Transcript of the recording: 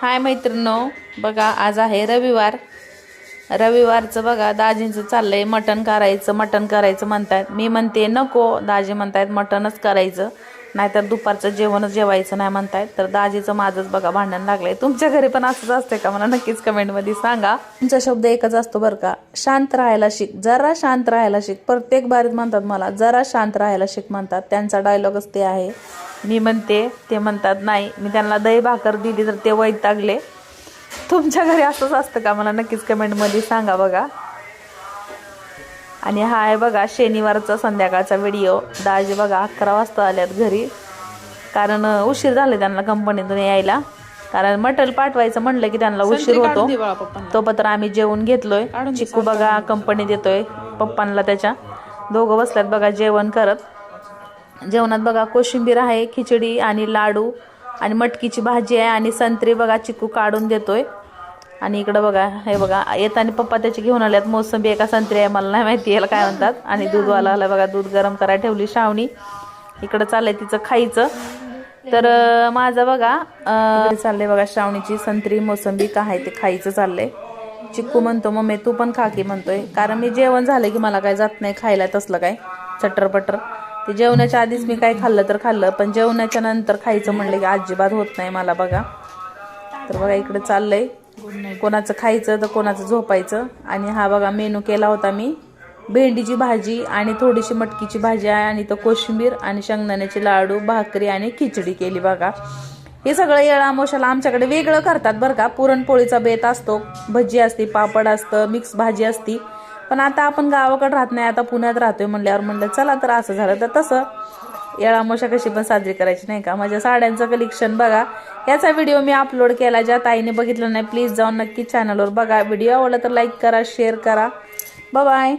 हाय मैत्रिणो बघा आज आहे रविवार. रविवारचं बघा दाजींचं चाललंय मटण करायचं मटण करायचं म्हणतात मी म्हणते नको दाजी म्हणतायत मटणच करायचं. नाहीतर दुपारचं जेवणच जेवायचं नाही म्हणतायत. तर दाजीचं माझंच बघा भांडण लागलंय. तुमच्या घरी पण असंच असते का? मला नक्कीच कमेंटमध्ये सांगा. तुमचा शब्द एकच असतो बरं का. शांत राहायला शिक. जरा शांत राहायला शिक. प्रत्येक बारीत म्हणतात मला जरा शांत राहायला शिक म्हणतात. त्यांचा डायलॉगच ते आहे. मी म्हणते ते म्हणतात नाही मी त्यांना दही भाकर दिली तर ते वैतागले. तुमच्या घरी असंच असतं का? मला नक्कीच कमेंटमध्ये सांगा बघा. आणि हा आहे बघा शनिवारचा संध्याकाळचा व्हिडिओ. दाजी बघा अकरा वाजता आल्यात घरी. कारण उशीर झाले त्यांना कंपनीतून यायला. कारण मटल पाठवायचं म्हणलं की त्यांना उशीर होतो. तोपर्यंत आम्ही जेवण घेतलोय. चिकू बघा कंपनी देतोय. पप्पांना त्याच्या. दोघं बसल्यात बघा जेवण करत. जेवणात बघा कोशिंबीर आहे खिचडी आणि लाडू आणि मटकीची भाजी आहे आणि संत्री बघा चिकू काढून देतोय. आणि इकडं बघा हे बघा येताना पप्पा त्याची घेऊन आल्यात मोसंबी एका संत्री आहे मला नाही माहिती याला काय म्हणतात. आणि दूधवाला आला बघा दूध गरम करायला ठेवली शावणी इकडं चाललंय तिचं खायचं. तर माझं बघा चाललंय बघा श्रावणीची संत्री मोसंबी का आहे ते खायचं चाललंय. चिक्कू म्हणतो मम्मी तू पण खा की म्हणतोय. कारण मी जेवण झालं की मला काय जात नाही खायला तसलं काय चटर ते जेवणाच्या आधीच मी काय खाल्लं तर खाल्लं पण जेवणाच्या नंतर खायचं म्हणलं की अजिबात होत नाही मला बघा. तर बघा इकडे चाललंय. कोणाचं खायचं तर कोणाचं झोपायचं. आणि हा बघा मेनू केला होता मी. भेंडीची भाजी आणि थोडीशी मटकीची भाजी आहे आणि तो कोशिंबीर आणि शेंगदाण्याचे लाडू भाकरी आणि खिचडी केली बघा. हे सगळं येळा आमोशाला आमच्याकडे वेगळं करतात बरं का. पुरणपोळीचा बेत असतो भजी असते पापड असतं मिक्स भाजी असती. पण आता आपण गावाकडे राहत नाही आता पुण्यात राहतोय म्हणल्यावर म्हणलं चला तर असं झालं. तर तसं येळामोशा कशी पण साजरी करायची नाही का? माझ्या साड्यांचं कलेक्शन बघा. याचा व्हिडिओ मी अपलोड केला ज्या ताईने बघितलं नाही प्लीज जाऊन नक्की चॅनलवर बघा. व्हिडिओ आवडला तर लाईक करा शेअर करा. बाय